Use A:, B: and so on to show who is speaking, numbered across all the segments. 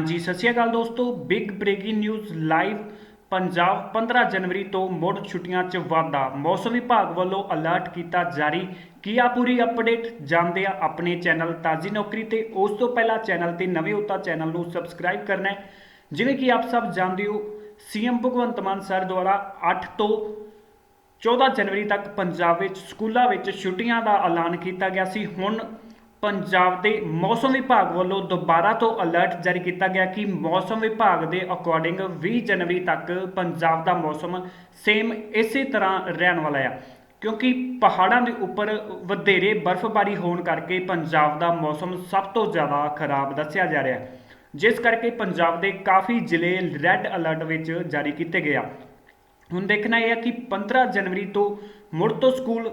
A: ਜੀ ਸਤਿ ਸ਼੍ਰੀ ਅਕਾਲ ਦੋਸਤੋ। Big breaking news live Punjab 15 ਜਨਵਰੀ ਤੋਂ ਮੁੜ ਛੁੱਟੀਆਂ 'ਚ ਵਾਧਾ। ਮੌਸਮ ਵਿਭਾਗ ਵੱਲੋਂ ਅਲਰਟ ਕੀਤਾ ਜਾਰੀ। ਕੀ ਆ ਪੂਰੀ ਅਪਡੇਟ ਜਾਣਦੇ ਆ ਆਪਣੇ ਚੈਨਲ ਤਾਜ਼ੀ ਨੌਕਰੀ ਤੇ ਉਸ ਤੋਂ ਪਹਿਲਾਂ ਚੈਨਲ ਤੇ ਨਵੇਂ ਹੋ ਤਾਂ ਚੈਨਲ ਨੂੰ ਸਬਸਕ੍ਰਾਈਬ ਕਰਨਾ ਹੈ। ਜਿਵੇਂ ਕਿ ਆਪ ਸਭ ਜਾਣਦੇ ਹੋ ਸੀਐਮ ਭਗਵੰਤ ਮਾਨ ਸਰ ਦੁਆਰਾ 8 ਤੋਂ 14 ਜਨਵਰੀ ਤੱਕ ਪੰਜਾਬ ਵਿੱਚ, ਸਕੂਲਾਂ ਵਿੱਚ ਛੁੱਟੀਆਂ ਦਾ ਐਲਾਨ ਕੀਤਾ ਗਿਆ ਸੀ। ਹੁਣ ਪੰਜਾਬ ਦੇ ਮੌਸਮ ਵਿਭਾਗ ਵੱਲੋਂ ਦੁਬਾਰਾ ਤੋਂ ਅਲਰਟ ਜਾਰੀ ਕੀਤਾ ਗਿਆ ਕਿ ਮੌਸਮ ਵਿਭਾਗ ਦੇ ਅਕੋਰਡਿੰਗ 20 ਜਨਵਰੀ ਤੱਕ ਪੰਜਾਬ ਦਾ ਮੌਸਮ ਸੇਮ ਇਸੇ ਤਰ੍ਹਾਂ ਰਹਿਣ ਵਾਲਾ ਹੈ ਕਿਉਂਕਿ ਪਹਾੜਾਂ ਦੇ ਉੱਪਰ ਵਧੇਰੇ ਬਰਫ਼ਬਾਰੀ ਹੋਣ ਕਰਕੇ ਪੰਜਾਬ ਦਾ ਮੌਸਮ ਸਭ ਤੋਂ ਜ਼ਿਆਦਾ ਖਰਾਬ ਦੱਸਿਆ ਜਾ ਰਿਹਾ ਹੈ। ਜਿਸ ਕਰਕੇ ਪੰਜਾਬ ਦੇ ਕਾਫੀ ਜ਼ਿਲ੍ਹੇ ਰੈੱਡ ਅਲਰਟ ਵਿੱਚ ਜਾਰੀ ਕੀਤੇ ਗਏ ਆ। ਹੁਣ ਦੇਖਣਾ ਇਹ ਹੈ ਕਿ 15 ਜਨਵਰੀ ਤੋਂ ਮੁੜ ਤੋਂ ਸਕੂਲ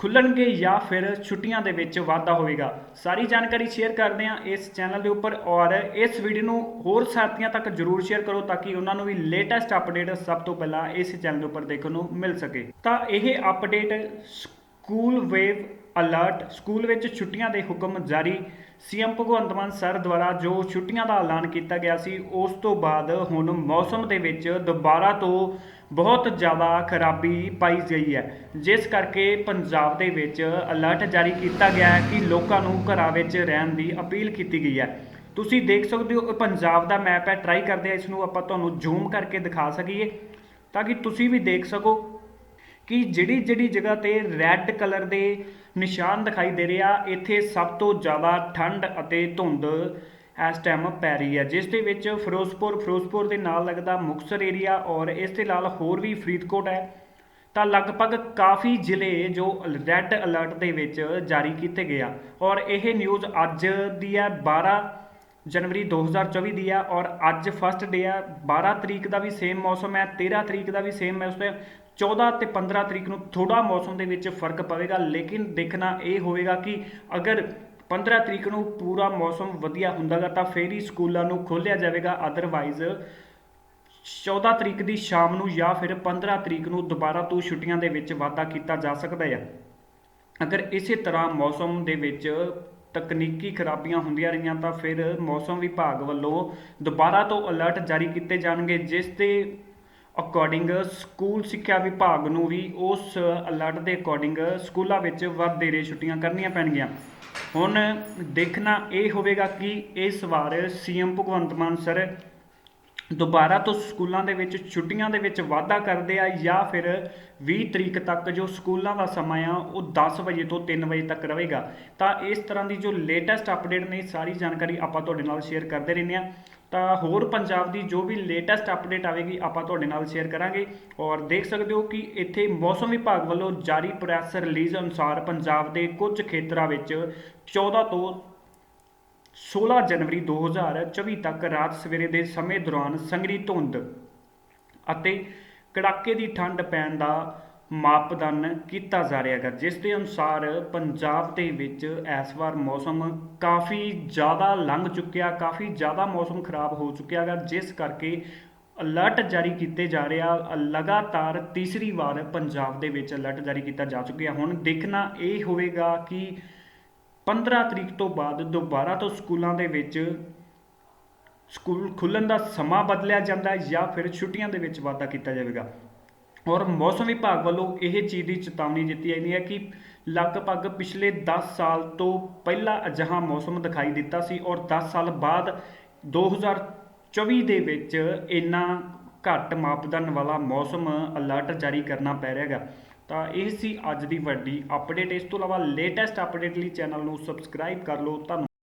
A: ਖੁੱਲਣਗੇ ਜਾਂ ਫਿਰ ਛੁੱਟੀਆਂ ਦੇ ਵਿੱਚ ਵਾਧਾ ਹੋਵੇਗਾ। ਸਾਰੀ ਜਾਣਕਾਰੀ ਸ਼ੇਅਰ ਕਰਦੇ ਹਾਂ ਇਸ ਚੈਨਲ ਦੇ ਉੱਪਰ ਔਰ ਇਸ ਵੀਡੀਓ ਨੂੰ ਹੋਰ ਸਾਥੀਆਂ ਤੱਕ ਜਰੂਰ ਸ਼ੇਅਰ ਕਰੋ ਤਾਂ ਕਿ ਉਹਨਾਂ ਨੂੰ ਵੀ ਲੇਟੈਸਟ ਅਪਡੇਟ ਸਭ ਤੋਂ ਪਹਿਲਾਂ ਇਸ ਚੈਨਲ ਦੇ ਉੱਪਰ ਦੇਖਣ ਨੂੰ ਮਿਲ ਸਕੇ। ਤਾਂ ਇਹ update school wave alert school ਵਿੱਚ ਛੁੱਟੀਆਂ ਦੇ ਹੁਕਮ ਜਾਰੀ। ਸੀਐਮ ਭਗਵੰਤ ਮਾਨ ਸਰ ਦੁਆਰਾ ਜੋ ਛੁੱਟੀਆਂ ਦਾ ਐਲਾਨ ਕੀਤਾ ਗਿਆ ਸੀ, ਉਸ ਤੋਂ ਬਾਅਦ ਹੁਣ ਮੌਸਮ ਦੇ ਵਿੱਚ ਦੁਬਾਰਾ ਤੋਂ ਬਹੁਤ ਜ਼ਿਆਦਾ ਖਰਾਬੀ ਪਾਈ ਗਈ ਹੈ। ਜਿਸ ਕਰਕੇ ਪੰਜਾਬ ਦੇ ਵਿੱਚ ਅਲਰਟ ਜਾਰੀ ਕੀਤਾ ਗਿਆ ਹੈ ਕਿ ਲੋਕਾਂ ਨੂੰ ਘਰਾਂ ਵਿੱਚ ਰਹਿਣ ਦੀ ਅਪੀਲ ਕੀਤੀ ਗਈ ਹੈ। ਤੁਸੀਂ ਦੇਖ ਸਕਦੇ ਹੋ, ਇਹ ਪੰਜਾਬ ਦਾ ਮੈਪ ਹੈ। ਟਰਾਈ ਕਰਦੇ ਆ ਇਸ ਨੂੰ ਆਪਾਂ ਤੁਹਾਨੂੰ ਜ਼ੂਮ ਕਰਕੇ ਦਿਖਾ ਸਕੀਏ ਤਾਂ ਕਿ ਤੁਸੀਂ ਵੀ ਦੇਖ ਸਕੋ ਕਿ ਜਿਹੜੀ ਜਿਹੜੀ ਜਗ੍ਹਾ ਤੇ ਰੈੱਡ ਕਲਰ ਦੇ ਨਿਸ਼ਾਨ ਦਿਖਾਈ ਦੇ ਰਿਹਾ ਇੱਥੇ ਸਭ ਤੋਂ ਜ਼ਿਆਦਾ ਠੰਡ ਅਤੇ ਧੁੰਦ ਇਸ ਟਾਈਮ ਪੈ ਰਹੀ ਹੈ, ਜਿਸ ਦੇ ਵਿੱਚ ਫਿਰੋਜ਼ਪੁਰ ਫਿਰੋਜ਼ਪੁਰ ਦੇ ਨਾਲ ਲੱਗਦਾ ਮੁਕਤਸਰ ਏਰੀਆ ਔਰ ਇਸ ਦੇ ਨਾਲ ਹੋਰ ਵੀ ਫਰੀਦਕੋਟ ਹੈ। ਤਾਂ ਲਗਭਗ ਕਾਫੀ ਜ਼ਿਲ੍ਹੇ ਜੋ ਰੈੱਡ ਅਲਰਟ ਦੇ ਵਿੱਚ ਜਾਰੀ ਕੀਤੇ ਗਏ ਆ ਔਰ ਇਹ ਨਿਊਜ਼ ਅੱਜ ਦੀ ਹੈ 12 ਜਨਵਰੀ 2024 ਦੀ ਆ ਔਰ ਅੱਜ ਫਸਟ ਡੇ ਆ 12 ਤਰੀਕ ਦਾ ਵੀ ਸੇਮ ਮੌਸਮ ਹੈ 13 ਤਰੀਕ ਦਾ ਵੀ ਸੇਮ ਮੌਸਮ ਹੈ 14 ਤੇ 15 ਤਰੀਕ ਨੂੰ ਥੋੜਾ ਮੌਸਮ ਦੇ ਵਿੱਚ ਫ਼ਰਕ ਪਵੇਗਾ, ਲੇਕਿਨ ਦੇਖਣਾ ਇਹ ਹੋਵੇਗਾ ਕਿ ਅਗਰ 15 ਤਰੀਕ ਨੂੰ ਪੂਰਾ ਮੌਸਮ ਵਧੀਆ ਹੁੰਦਾਗਾ ਤਾਂ ਫੇਰ ਹੀ ਸਕੂਲਾਂ ਨੂੰ ਖੋਲ੍ਹਿਆ ਜਾਵੇਗਾ। ਅਦਰਵਾਈਜ਼ 14 ਤਰੀਕ ਦੀ ਸ਼ਾਮ ਨੂੰ ਜਾਂ ਫਿਰ 15 ਤਰੀਕ ਨੂੰ ਦੁਬਾਰਾ ਤੋਂ ਛੁੱਟੀਆਂ ਦੇ ਵਿੱਚ ਵਾਧਾ ਕੀਤਾ ਜਾ ਸਕਦਾ ਹੈ ਅਗਰ ਇਸੇ ਤਰ੍ਹਾਂ ਮੌਸਮ ਦੇ ਵਿੱਚ ਤਕਨੀਕੀ ਖਰਾਬੀਆਂ ਹੁੰਦੀਆਂ ਰਹੀਆਂ ਤਾਂ ਫਿਰ ਮੌਸਮ ਵਿਭਾਗ ਵੱਲੋਂ ਦੁਬਾਰਾ ਤੋਂ ਅਲਰਟ ਜਾਰੀ ਕੀਤੇ ਜਾਣਗੇ, ਜਿਸ 'ਤੇ ਅਕੋਰਡਿੰਗ ਸਕੂਲ ਸਿੱਖਿਆ ਵਿਭਾਗ ਨੂੰ ਵੀ ਉਸ ਅਲਰਟ ਦੇ ਅਕੋਰਡਿੰਗ ਸਕੂਲਾਂ ਵਿੱਚ ਵਧੇਰੇ ਛੁੱਟੀਆਂ ਕਰਨੀਆਂ ਪੈਣਗੀਆਂ। ਹੁਣ ਦੇਖਣਾ ਇਹ ਹੋਵੇਗਾ ਕਿ ਇਸ ਵਾਰ ਸੀਐਮ ਭਗਵੰਤ ਮਾਨ ਸਰ ਦੁਬਾਰਾ ਤੋਂ ਸਕੂਲਾਂ ਦੇ ਵਿੱਚ ਛੁੱਟੀਆਂ ਦੇ ਵਿੱਚ ਵਾਧਾ ਕਰਦੇ ਆ ਜਾਂ ਫਿਰ 20 ਤਰੀਕ ਤੱਕ ਜੋ ਸਕੂਲਾਂ ਦਾ ਸਮਾਂ ਆ, ਉਹ 10 ਵਜੇ ਤੋਂ 3 ਵਜੇ ਤੱਕ ਰਹੇਗਾ। ਤਾਂ ਇਸ ਤਰ੍ਹਾਂ ਦੀ ਜੋ ਲੇਟੈਸਟ ਅਪਡੇਟ ਨੇ, ਸਾਰੀ ਜਾਣਕਾਰੀ ਆਪਾਂ ਤੁਹਾਡੇ ਨਾਲ ਸ਼ੇਅਰ ਕਰਦੇ ਰਹਿੰਦੇ ਆ। ਤਾਂ ਹੋਰ ਪੰਜਾਬ ਦੀ ਜੋ ਵੀ ਲੇਟੈਸਟ ਅਪਡੇਟ ਆਵੇਗੀ, ਆਪਾਂ ਤੁਹਾਡੇ ਨਾਲ ਸ਼ੇਅਰ ਕਰਾਂਗੇ। ਔਰ ਦੇਖ ਸਕਦੇ ਹੋ ਕਿ ਇੱਥੇ ਮੌਸਮ ਵਿਭਾਗ ਵੱਲੋਂ ਜਾਰੀ ਪ੍ਰੈਸ ਰਿਲੀਜ਼ ਅਨੁਸਾਰ ਪੰਜਾਬ ਦੇ ਕੁਝ ਖੇਤਰਾਂ ਵਿੱਚ 14 ਤੋਂ 16 ਜਨਵਰੀ 2024 ਤੱਕ ਰਾਤ ਸਵੇਰੇ ਦੇ ਸਮੇਂ ਦੌਰਾਨ ਸੰਘਣੀ ਧੁੰਦ ਅਤੇ ਕੜਾਕੇ ਦੀ ਠੰਡ ਪੈਣ ਦਾ ਮਾਪਦੰਨ ਕੀਤਾ ਜਾ ਰਿਹਾ ਹੈ ਜਿਸ ਦੇ ਅਨੁਸਾਰ ਪੰਜਾਬ ਦੇ ਵਿੱਚ ਇਸ ਵਾਰ ਮੌਸਮ ਕਾਫੀ ਜ਼ਿਆਦਾ ਲੰਘ ਚੁੱਕਿਆ, ਕਾਫੀ ਜ਼ਿਆਦਾ ਮੌਸਮ ਖਰਾਬ ਹੋ ਚੁੱਕਿਆ ਹੈ ਜਿਸ ਕਰਕੇ ਅਲਰਟ ਜਾਰੀ ਕੀਤੇ ਜਾ ਰਿਹਾ ਲਗਾਤਾਰ ਤੀਸਰੀ ਵਾਰ ਪੰਜਾਬ ਦੇ ਵਿੱਚ ਅਲਰਟ ਜਾਰੀ ਕੀਤਾ ਜਾ ਚੁੱਕਿਆ। ਹੁਣ ਦੇਖਣਾ ਇਹ ਹੋਵੇਗਾ ਕਿ 15 ਤਰੀਕ ਤੋਂ ਬਾਅਦ ਦੁਬਾਰਾ ਤੋਂ ਸਕੂਲਾਂ ਦੇ ਵਿੱਚ ਸਕੂਲ ਖੁੱਲਣ ਦਾ ਸਮਾਂ ਬਦਲਿਆ ਜਾਂਦਾ ਜਾਂ ਫਿਰ ਛੁੱਟੀਆਂ ਦੇ ਵਿੱਚ ਵਾਧਾ ਕੀਤਾ ਜਾਵੇਗਾ। ਔਰ ਮੌਸਮ ਵਿਭਾਗ ਵੱਲੋਂ ਇਹ ਚੀਜ਼ ਦੀ ਚੇਤਾਵਨੀ ਦਿੱਤੀ ਜਾਂਦੀ ਹੈ ਕਿ ਲਗਭਗ ਪਿਛਲੇ 10 ਸਾਲ ਤੋਂ ਪਹਿਲਾਂ ਅਜਿਹਾ ਮੌਸਮ ਦਿਖਾਈ ਦਿੱਤਾ ਸੀ ਔਰ 10 ਸਾਲ ਬਾਅਦ 2024 ਦੇ ਵਿੱਚ ਇੰਨਾ ਘੱਟ ਮਾਪਦੰਡ ਵਾਲਾ ਮੌਸਮ ਅਲਰਟ ਜਾਰੀ ਕਰਨਾ ਪੈ ਰਿਹਾ ਹੈਗਾ। ਤਾਂ ਇਹ ਸੀ ਅੱਜ ਦੀ ਵੱਡੀ ਅਪਡੇਟ ਇਸ ਤੋਂ ਇਲਾਵਾ ਲੇਟੈਸਟ ਅਪਡੇਟ ਲਈ ਚੈਨਲ ਨੂੰ ਸਬਸਕ੍ਰਾਈਬ ਕਰ ਲਓ। ਧੰਨਵਾਦ।